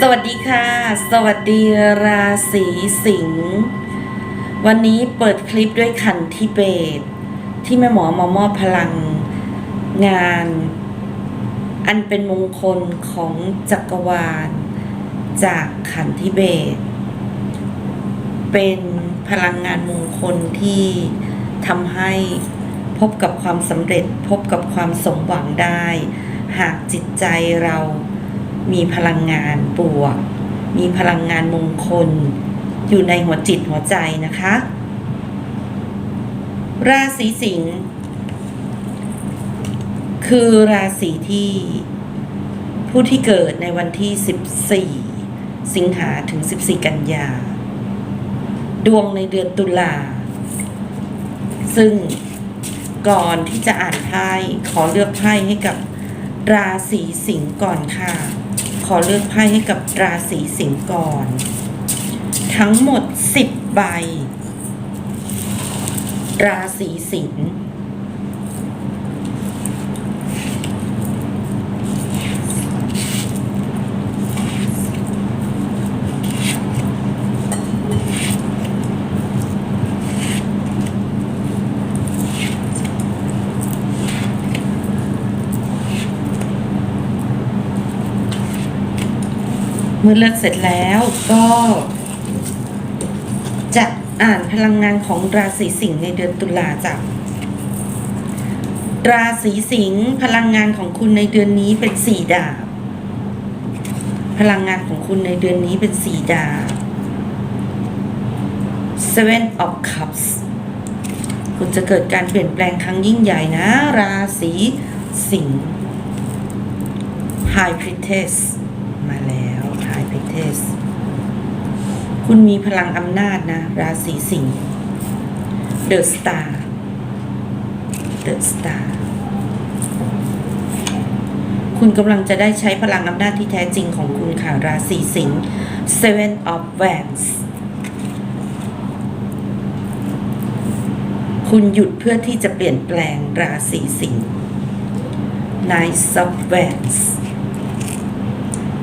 สวัสดีค่ะ สวัสดีราศีสิงห์วันนี้เปิดคลิปด้วยขันทิเบต ที่แม่หมอมามอบพลังงาน อันเป็นมงคลของจักรวาล จากขันทิเบต เป็นพลังงานมงคลที่ทำให้พบกับความสำเร็จพบกับความสมหวังได้ หากจิตใจเรา มีพลังงานบวก มีพลังงานมงคล อยู่ในหัวจิตหัวใจนะคะ ราศีสิงห์คือราศีที่ผู้ที่เกิดในวันที่ 14 สิงหาถึง 14 กันยา ดวงในเดือนตุลา ซึ่งก่อนที่จะอ่านไพ่ขอเลือกไพ่ให้กับราศีสิงห์ก่อนค่ะ ขอเลือกไพ่ให้กับราศีสิงห์ก่อน ทั้งหมด 10 ใบ ราศีสิงห์ เมื่อเลือกเสร็จแล้วก็ จะอ่านพลังงานของราศีสิงห์ในเดือนตุลาจากราศีสิงห์พลังงานของคุณในเดือนนี้เป็นสี่ดาบ พลังงานของคุณในเดือนนี้เป็นสี่ดาบ Seven of Cups คุณจะเกิดการเปลี่ยนแปลงครั้งยิ่งใหญ่นะ ราศีสิงห์ High Priestess มาแล้ว High Priestess คุณมีพลังอำนาจนะ ราศีสิงห์ The Star The Star คุณกำลังจะได้ใช้พลังอำนาจที่แท้จริงของคุณค่ะ ราศีสิงห์ Seven of Wands คุณหยุดเพื่อที่จะเปลี่ยนแปลงราศีสิงห์ Nine of Wands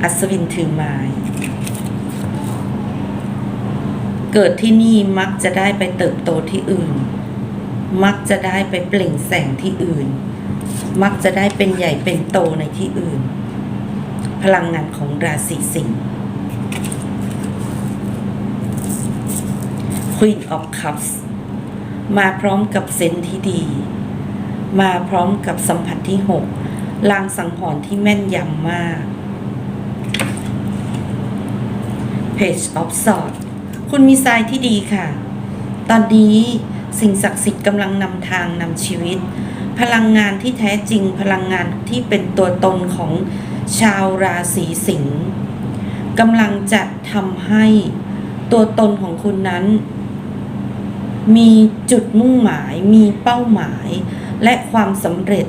อัศวินถือไม้ เกิดที่นี่มักจะได้ไปเติบโตที่อื่น มักจะได้ไปเปล่งแสงที่อื่น มักจะได้เป็นใหญ่เป็นโตในที่อื่น พลังงานของราศีสิงห์ Queen of Cups มาพร้อมกับเซนที่ดี มาพร้อมกับสัมผัสที่หกลางสังหรณ์ที่แม่นยำมาก Page of Swords คุณมีทรายที่ดีค่ะ ตอนนี้สิ่งศักดิ์สิทธิ์กำลังนำทางนำชีวิต พลังงานที่แท้จริงพลังงานที่เป็นตัวตนของชาวราศีสิงห์กำลังจะทำให้ตัวตนของคุณนั้น มีจุดมุ่งหมาย มีเป้าหมาย และความสำเร็จ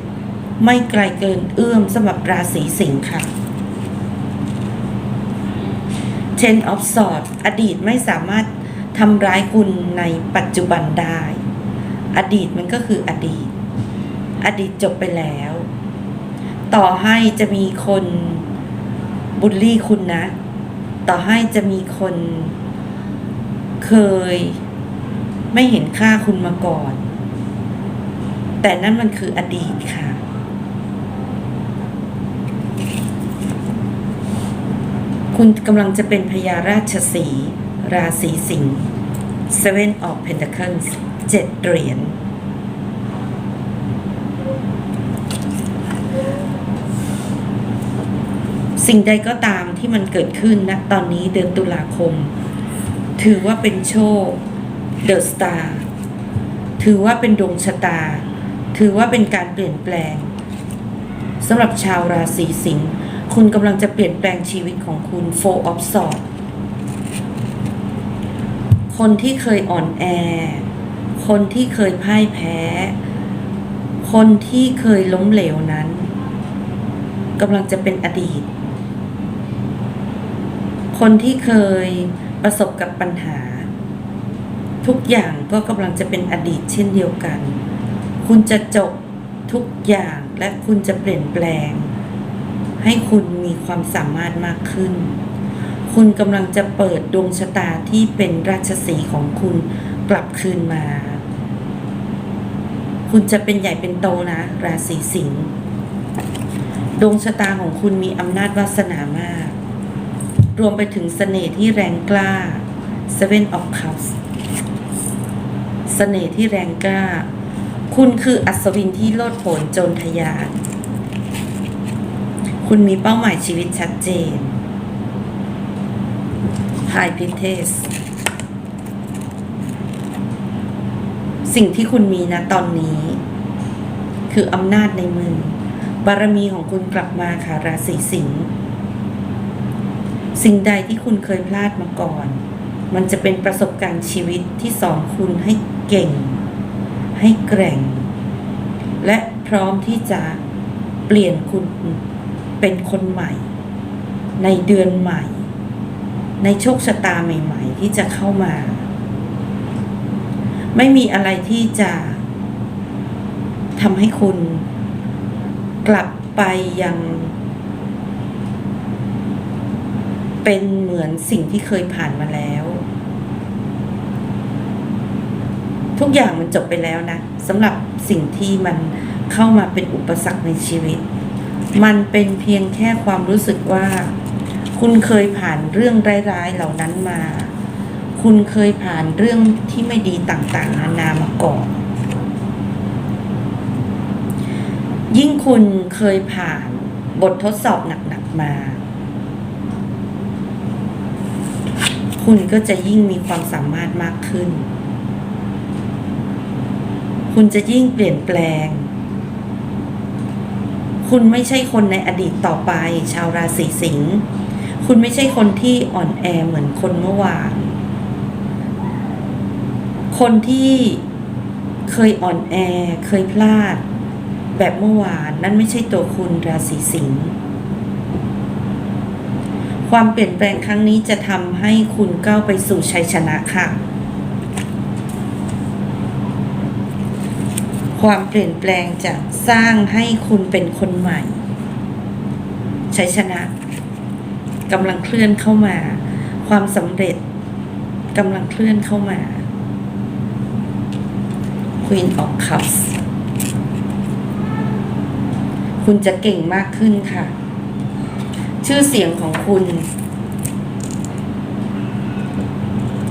ไม่ไกลเกินเอื้อมสำหรับราศีสิงห์ค่ะ Ten of Swords อดีตไม่สามารถทำร้ายคุณในปัจจุบันได้ อดีตมันก็คืออดีต อดีตจบไปแล้ว ต่อให้จะมีคนบูลลี่คุณนะ ต่อให้จะมีคนเคยไม่เห็นค่าคุณมาก่อน แต่นั่นมันคืออดีตค่ะ คุณกำลังจะเป็นพญาราชสี ราศีสิงห์ Seven of Pentacles เจ็ดเหรียญสิ่งใดก็ตามที่มันเกิดขึ้นณตอนนี้เดือนตุลาคม ถือว่าเป็นโชค The Star ถือว่าเป็นดวงชะตา ถือว่าเป็นการเปลี่ยนแปลงสำหรับชาวราศีสิงห์ คุณกำลังจะเปลี่ยนแปลงชีวิตของคุณ Four of Swords คนที่เคยอ่อนแอ คนที่เคยพ่ายแพ้ คนที่เคยล้มเหลวนั้นกำลังจะเป็นอดีต คนที่เคยประสบกับปัญหา ทุกอย่างก็กำลังจะเป็นอดีตเช่นเดียวกัน คุณจะจบทุกอย่างและคุณจะเปลี่ยนแปลง ให้คุณมีความสามารถมากขึ้น คุณกำลังจะเปิดดวงชะตาที่เป็นราชสีของคุณกลับคืนมา คุณจะเป็นใหญ่เป็นโตนะ ราศีสิงห์ดวงชะตาของคุณมีอำนาจวาสนามาก รวมไปถึงเสน่ห์ที่แรงกล้า Seven of Cups เสน่ห์ที่แรงกล้า คุณคืออัศวินที่โลดโผนโจรทยาน คุณมีเป้าหมายชีวิตชัดเจน High p i t e s สิ่งที่คุณมีนะตอนนี้ คืออำนาจในมือ บารมีของคุณกลับมาค่ะราศีสิงห์สิ่งใดที่คุณเคยพลาดมาก่อน มันจะเป็นประสบการณ์ชีวิตที่สอนคุณให้เก่ง ให้แกร่ง และพร้อมที่จะเปลี่ยนคุณ เป็นคนใหม่ ในเดือนใหม่ ในโชคชะตาใหม่ ๆ ที่จะเข้ามา ไม่มีอะไรที่จะทำให้คุณกลับไปยัง เป็นเหมือนสิ่งที่เคยผ่านมาแล้ว ทุกอย่างมันจบไปแล้วนะสำหรับสิ่งที่มันเข้ามาเป็นอุปสรรคในชีวิต มันเป็นเพียงแค่ความรู้สึกว่า คุณเคยผ่านเรื่องร้ายๆเหล่านั้นมา คุณเคยผ่านเรื่องที่ไม่ดีต่างๆ นานามาก่อน ยิ่งคุณเคยผ่านบททดสอบหนัก ๆ มา คุณก็จะยิ่งมีความสามารถมากขึ้น คุณจะยิ่งเปลี่ยนแปลง คุณไม่ใช่คนในอดีตต่อไป ชาวราศีสิงห์คุณไม่ใช่คนที่อ่อนแอเหมือนคนเมื่อวาน คนที่เคยอ่อนแอเคยพลาด แบบเมื่อวานนั่นไม่ใช่ตัวคุณราศีสิงห์ความเปลี่ยนแปลงครั้งนี้จะทำให้คุณก้าวไปสู่ชัยชนะค่ะ ความเปลี่ยนแปลงจะสร้างให้คุณเป็นคนใหม่ชัยชนะกำลังเคลื่อนเข้ามา ความสำเร็จกำลังเคลื่อนเข้ามา Queen of Cups คุณจะเก่งมากขึ้นค่ะ ชื่อเสียงของคุณ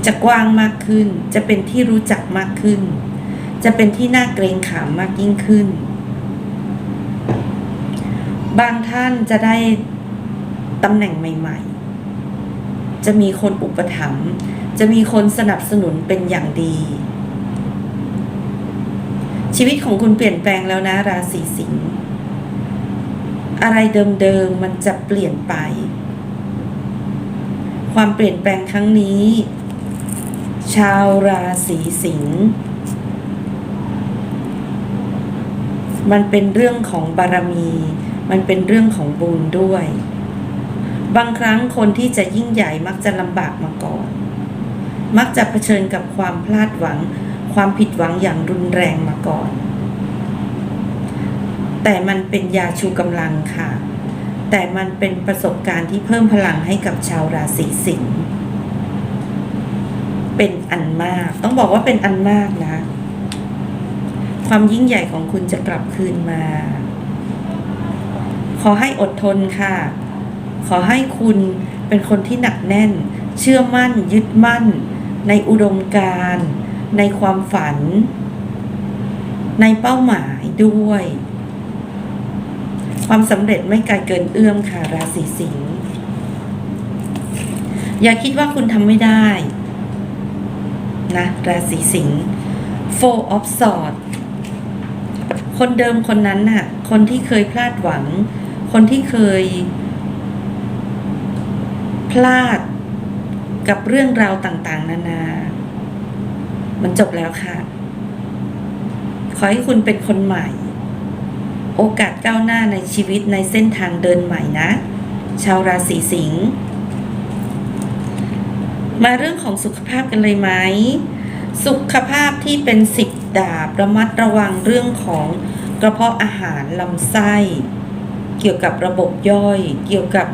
จะกว้างมากขึ้น จะเป็นที่รู้จักมากขึ้น จะเป็นที่น่าเกรงขามมากยิ่งขึ้น บางท่านจะได้ตำแหน่งใหม่ ๆ จะมีคนอุปถัมภ์จะมีคนสนับสนุนเป็นอย่างดี ชีวิตของคุณเปลี่ยนแปลงแล้วนะราศีสิงห์อะไรเดิมๆมันจะเปลี่ยนไป ความเปลี่ยนแปลงครั้งนี้ ชาวราศีสิงห์ มันเป็นเรื่องของบารมี มันเป็นเรื่องของบุญด้วย บางครั้งคนที่จะยิ่งใหญ่มักจะลำบากมาก่อน มักจะเผชิญกับความพลาดหวัง ความผิดหวังอย่างรุนแรงมาก่อน แต่มันเป็นยาชูกำลังค่ะ แต่มันเป็นประสบการณ์ที่เพิ่มพลังให้กับชาวราศีสิงห์เป็นอันมาก ต้องบอกว่าเป็นอันมากนะ ความยิ่งใหญ่ของคุณจะกลับคืนมา ขอให้อดทนค่ะ ขอให้คุณเป็นคนที่หนักแน่น เชื่อมั่น ยึดมั่น ในอุดมการณ์ในความฝัน ในเป้าหมายด้วย ความสำเร็จไม่ไกลเกินเอื้อมค่ะ ราศีสิงห์อย่าคิดว่าคุณทำไม่ได้ นะ ราศีสิงห์ Four of Swords คนเดิมคนนั้นน่ะ คนที่เคยพลาดหวัง คนที่เคย พลาดกับเรื่องราวต่าง ๆ นานา มันจบแล้วค่ะ ขอให้คุณเป็นคนใหม่ โอกาสก้าวหน้าในชีวิตในเส้นทางเดินใหม่นะ ชาวราศีสิงห์ มาเรื่องของสุขภาพกันเลยไหม สุขภาพที่เป็นสิบ ดาบระมัดระวังเรื่องของกระเพาะอาหารลำไส้ เกี่ยวกับระบบย่อย เกี่ยวกับ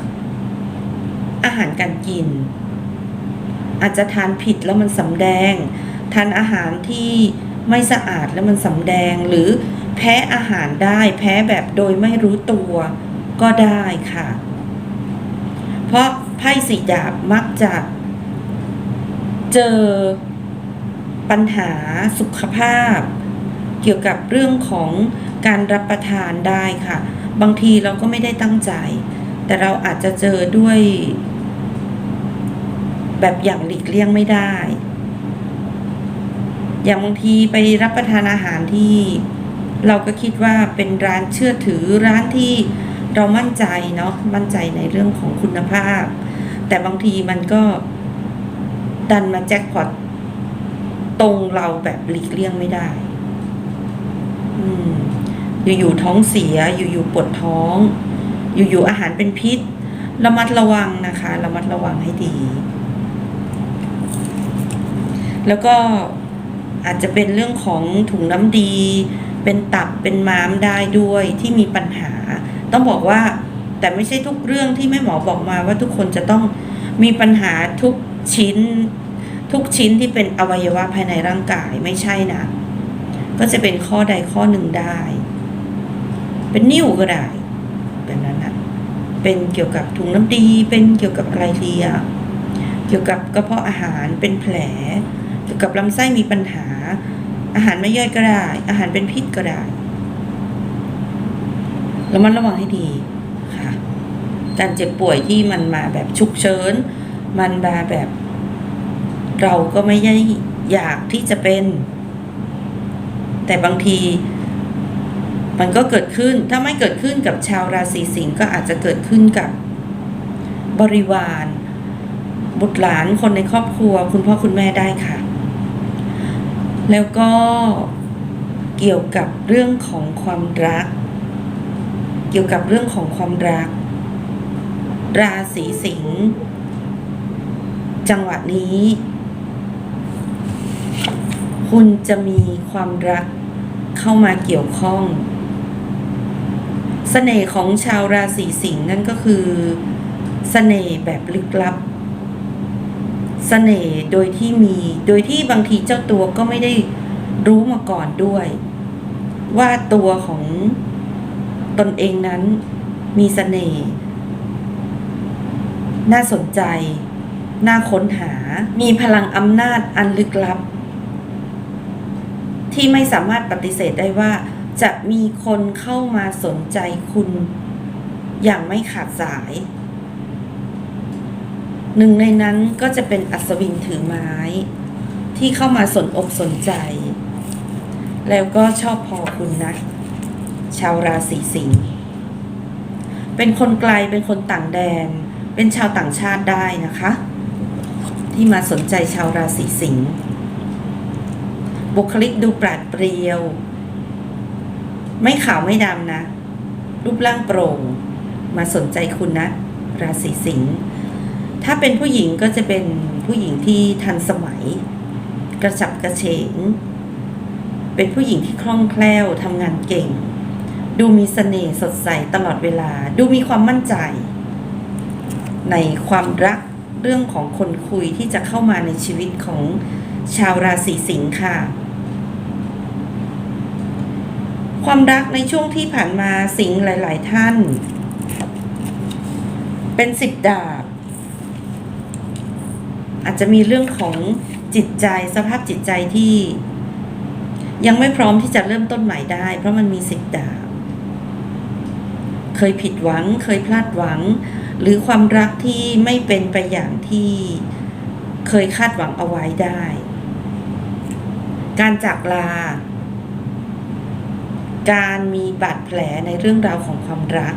อาหารการกิน อาจจะทานผิดแล้วมันสำแดง ทานอาหารที่ไม่สะอาดแล้วมันสำแดงหรือแพ้อาหารได้แพ้แบบโดยไม่รู้ตัวก็ได้ค่ะ เพราะไพ่สีดาบมักจะเจอ ปัญหาสุขภาพ เกี่ยวกับเรื่องของการรับประทานได้ค่ะ บางทีเราก็ไม่ได้ตั้งใจ แต่เราอาจจะเจอด้วย แบบอย่างหลีกเลี่ยงไม่ได้ อย่างบางทีไปรับประทานอาหารที่ เราก็คิดว่าเป็นร้านเชื่อถือร้านที่เรามั่นใจเนาะมั่นใจในเรื่องของคุณภาพ แต่บางทีมันก็ดันมาแจ็คพอต ตรงเราแบบหลีกเลี่ยงไม่ได้ อืมอยู่ๆท้องเสีย อยู่ๆปวดท้อง อยู่ๆอาหารเป็นพิษ ระมัดระวังนะคะ ระมัดระวังให้ดี แล้วก็อาจจะเป็นเรื่องของถุงน้ำดี เป็นตับเป็นม้ามได้ด้วยที่มีปัญหา ต้องบอกว่า แต่ไม่ใช่ทุกเรื่องที่แม่หมอบอกมาว่าทุกคนจะต้องมีปัญหาทุกชิ้น ทุกชิ้นที่เป็นอวัยวะภายในร่างกายไม่ใช่นะ ก็จะเป็นข้อใดข้อหนึ่งได้ เป็นนิ่วก็ได้แบบนั้นนะเป็นเกี่ยวกับถุงน้ำดี เป็นเกี่ยวกับไรทีอะเกี่ยวกับกระเพาะอาหารเป็นแผล เกี่ยวกับลำไส้มีปัญหา อาหารไม่ย่อยก็ได้ อาหารเป็นพิษก็ได้ระมัดระวังให้ดีค่ะ การเจ็บป่วยที่มันมาแบบฉุกเฉิน มันมาแบบ เราก็ไม่ได้อยากที่จะเป็น แต่บางที มันก็เกิดขึ้นถ้าไม่เกิดขึ้นกับชาวราศีสิงห์ก็อาจจะเกิดขึ้นกับบริวาร บุตรหลานคนในครอบครัว คุณพ่อคุณแม่ได้ค่ะ แล้วก็เกี่ยวกับเรื่องของความรัก เกี่ยวกับเรื่องของความรัก ราศีสิงห์จังหวะนี้ คุณจะมีความรักเข้ามาเกี่ยวข้องเสน่ห์ของชาวราศีสิงห์นั่นก็คือเสน่ห์แบบลึกลับเสน่ห์โดยที่มีโดยที่บางทีเจ้าตัวก็ไม่ได้รู้มาก่อนด้วย ว่าตัวของตนเองนั้นมีเสน่ห์น่าสนใจ น่าค้นหา มีพลังอำนาจอันลึกลับ ที่ไม่สามารถปฏิเสธได้ว่า จะมีคนเข้ามาสนใจคุณอย่างไม่ขาดสาย หนึ่งในนั้นก็จะเป็นอัศวินถือไม้ ที่เข้ามาสนอกสนใจ แล้วก็ชอบพอคุณนะชาวราศีสิงห์เป็นคนไกลเป็นคนต่างแดน เป็นชาวต่างชาติได้นะคะ ที่มาสนใจชาวราศีสิงห์ บุคลิกดูปราดเปรียว ไม่ขาวไม่ดำนะ รูปร่างโปร่ง มาสนใจคุณนะ ราศีสิงห์ถ้าเป็นผู้หญิงก็จะเป็นผู้หญิงที่ทันสมัย กระฉับกระเฉง เป็นผู้หญิงที่คล่องแคล่วทำงานเก่ง ดูมีเสน่ห์สดใสตลอดเวลา ดูมีความมั่นใจ ในความรักเรื่องของคนคุยที่จะเข้ามาในชีวิตของชาวราศีสิงค์ค่ะ ความรักในช่วงที่ผ่านมาสิงห์หลาย ๆ ท่าน เป็นสิบดาบ อาจจะมีเรื่องของจิตใจสภาพจิตใจที่ ยังไม่พร้อมที่จะเริ่มต้นใหม่ได้ เพราะมันมีสิบดาบ เคยผิดหวัง เคยพลาดหวัง หรือความรักที่ไม่เป็นไปอย่างที่เคยคาดหวังเอาไว้ได้ การจากลา การมีบาดแผลในเรื่องราวของความรัก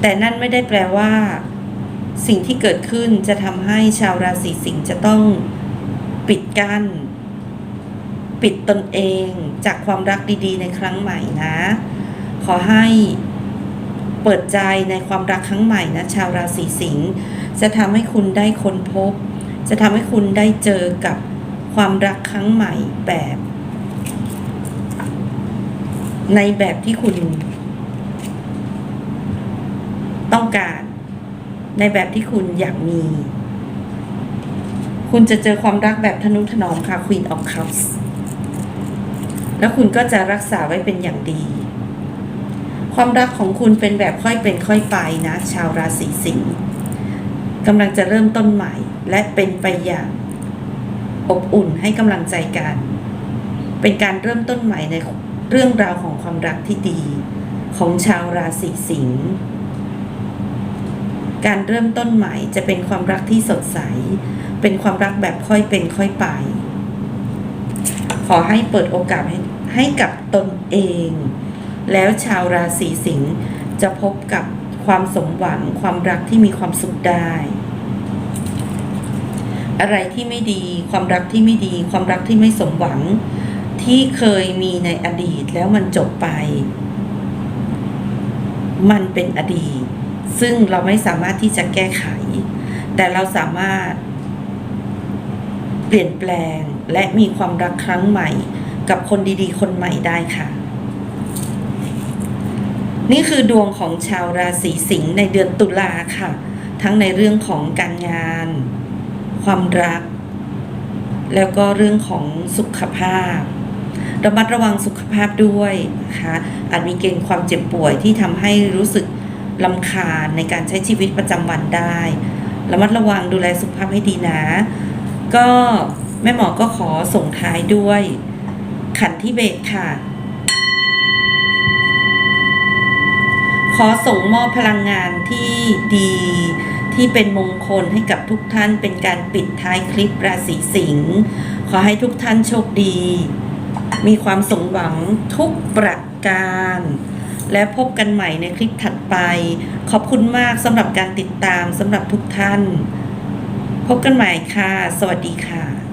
แต่นั่นไม่ได้แปลว่า สิ่งที่เกิดขึ้นจะทำให้ชาวราศีสิงห์จะต้องปิดกั้นปิดตนเองจากความรักดีๆ ในครั้งใหม่นะ ขอให้เปิดใจในความรักครั้งใหม่นะชาวราศีสิงห์จะทำให้คุณได้ค้นพบ จะทำให้คุณได้เจอกับความรักครั้งใหม่แบบ ในแบบที่คุณต้องการ ในแบบที่คุณอยากมี คุณจะเจอความรักแบบทนุถนอมค่ะ Queen of Cups แล้วคุณก็จะรักษาไว้เป็นอย่างดี ความรักของคุณเป็นแบบค่อยเป็นค่อยไปนะ ชาวราศีสิงห์กำลังจะเริ่มต้นใหม่ และเป็นไปอย่างอบอุ่นให้กำลังใจกัน เป็นการเริ่มต้นใหม่ใน เรื่องราวของความรักที่ดีของชาวราศีสิงห์ การเริ่มต้นใหม่จะเป็นความรักที่สดใส เป็นความรักแบบค่อยเป็นค่อยไป ขอให้เปิดโอกาสให้ให้กับตนเอง แล้วชาวราศีสิงห์จะพบกับความสมหวังความรักที่มีความสุขได้ อะไรที่ไม่ดี ความรักที่ไม่ดี ความรักที่ไม่สมหวัง ที่เคยมีในอดีตแล้วมันจบไป มันเป็นอดีต ซึ่งเราไม่สามารถที่จะแก้ไข แต่เราสามารถ เปลี่ยนแปลงและมีความรักครั้งใหม่ กับคนดีๆ คนใหม่ได้ค่ะ นี่คือดวงของชาวราศีสิงห์ในเดือนตุลาค่ะ ทั้งในเรื่องของการงาน ความรักแล้วก็เรื่องของสุขภาพ ระมัดระวังสุขภาพด้วยนะคะอาจมีเกณฑ์ความเจ็บป่วยที่ทำให้รู้สึกลำคาญในการใช้ชีวิตประจำวันได้ ระมัดระวังดูแลสุขภาพให้ดีนะ ก็แม่หมอก็ขอส่งท้ายด้วย ขันที่เบสค่ะ ขอส่งมอบพลังงานที่ดีที่เป็นมงคลให้กับทุกท่านเป็นการปิดท้ายคลิปราศีสิงห์ขอให้ทุกท่านโชคดี มีความสมหวังทุกประการ และพบกันใหม่ในคลิปถัดไป ขอบคุณมากสำหรับการติดตามสำหรับทุกท่าน พบกันใหม่ค่ะ สวัสดีค่ะ